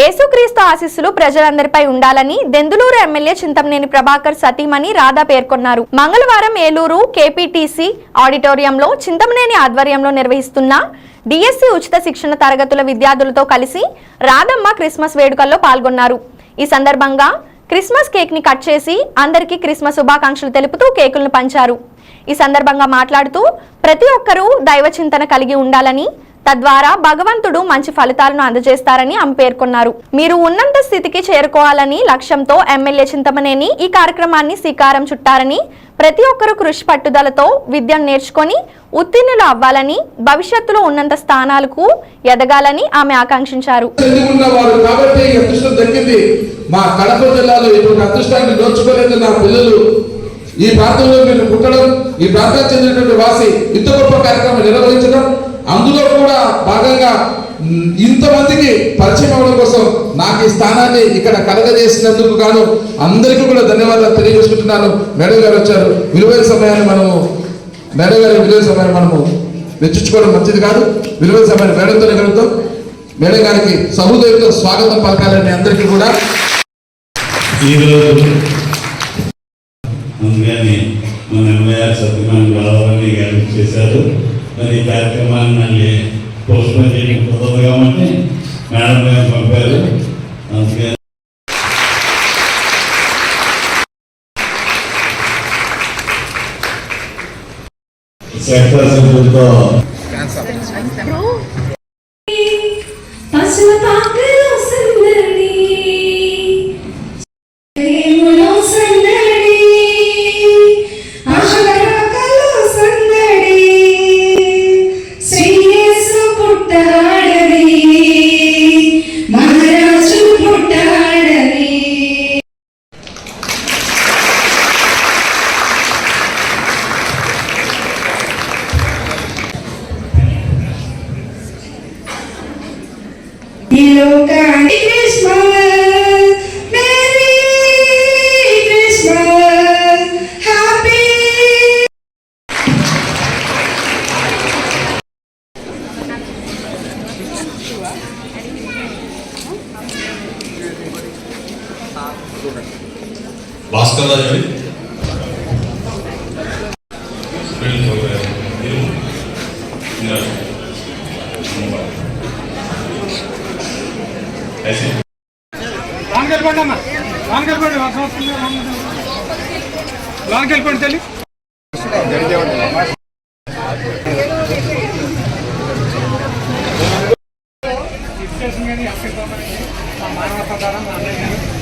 యేసుక్రీస్తు ఆశీస్సులు ప్రజలందరిపై ఉండాలని దెందులూరు ఎమ్మెల్యే చింతమనేని ప్రభాకర్ సతీమణి రాధా పేర్కొన్నారు. మంగళవారం ఏలూరు కేపీటీసీ ఆడిటోరియంలో చింతమనేని ఆధ్వర్యంలో నిర్వహిస్తున్న డిఎస్సి ఉచిత శిక్షణ తరగతుల విద్యార్థులతో కలిసి రాధమ్మ క్రిస్మస్ వేడుకల్లో పాల్గొన్నారు. ఈ సందర్భంగా క్రిస్మస్ కేక్ని కట్ చేసి అందరికీ క్రిస్మస్ శుభాకాంక్షలు తెలుపుతూ కేకులను పంచారు. ఈ సందర్భంగా మాట్లాడుతూ ప్రతి ఒక్కరూ దైవ చింతన కలిగి ఉండాలని తద్వారా భగవంతుడు మంచి ఫలితాలను అందజేస్తారని ఆమె పేర్కొన్నారు. మీరు ఉన్నత స్థితికి చేరుకోవాలని లక్ష్యంతో ఎమ్మెల్యే చింతమనేని ఈ కార్యక్రమాన్ని శ్రీకారం చుట్టారని ప్రతి ఒక్కరూ కృషి పట్టుదలతో విద్యను నేర్చుకొని ఉత్తీర్ణులు అవ్వాలని భవిష్యత్తులో ఉన్నంత స్థానాలకు ఎదగాలని ఆమె ఆకాంక్షించారు. మా కడప జిల్లాలో ఇటువంటి అదృష్టాన్ని దోచుకోలేదు నా పిల్లలు ఈ ప్రాంతంలో మీరు పుట్టడం ఈ ప్రాంతానికి చెందినటువంటి వాసి ఇంత గొప్ప కార్యక్రమం నిర్వహించడం అందులో కూడా భాగంగా ఇంతమందికి పరిచయం అవ్వడం కోసం నాకు ఈ స్థానాన్ని ఇక్కడ కలగజేసినందుకు గాను అందరికీ కూడా ధన్యవాదాలు తెలియజేసుకుంటున్నాను. మేడం గారు వచ్చారు. విలువైన సమయాన్ని మనము మేడం గారి విలువైన సమయాన్ని మనము వెచ్చించుకోవడం మంచిది కాదు. విలువైన సమయాన్ని మేడంతో కలుగుతాం మేడం గారికి సహృదయంతో స్వాగతం పలకాలని అందరికీ కూడా. ఈరోజు ముందుగానే మన సత్యనారాయణ గారు చేశారు మరి కార్యక్రమాన్ని మళ్ళీ పోస్ట్పోన్ చేయడం కుదరదు కాబట్టి మేడం గారు పంపారు. అందుకని సెక్టర్ సభ్యులతో పసుల భాస్కర్ రాజు అండి ऐसे లోన్కి వెళ్ళిపోండి అమ్మా లోన్కి వెళ్ళిపోండి వర్షం వస్తుంది లోన్కి వెళ్ళిపోండి తల్లి ఇన్స్టేషన్ కానీ ఎక్కడ మానవ ప్రకారం అన్నయ్య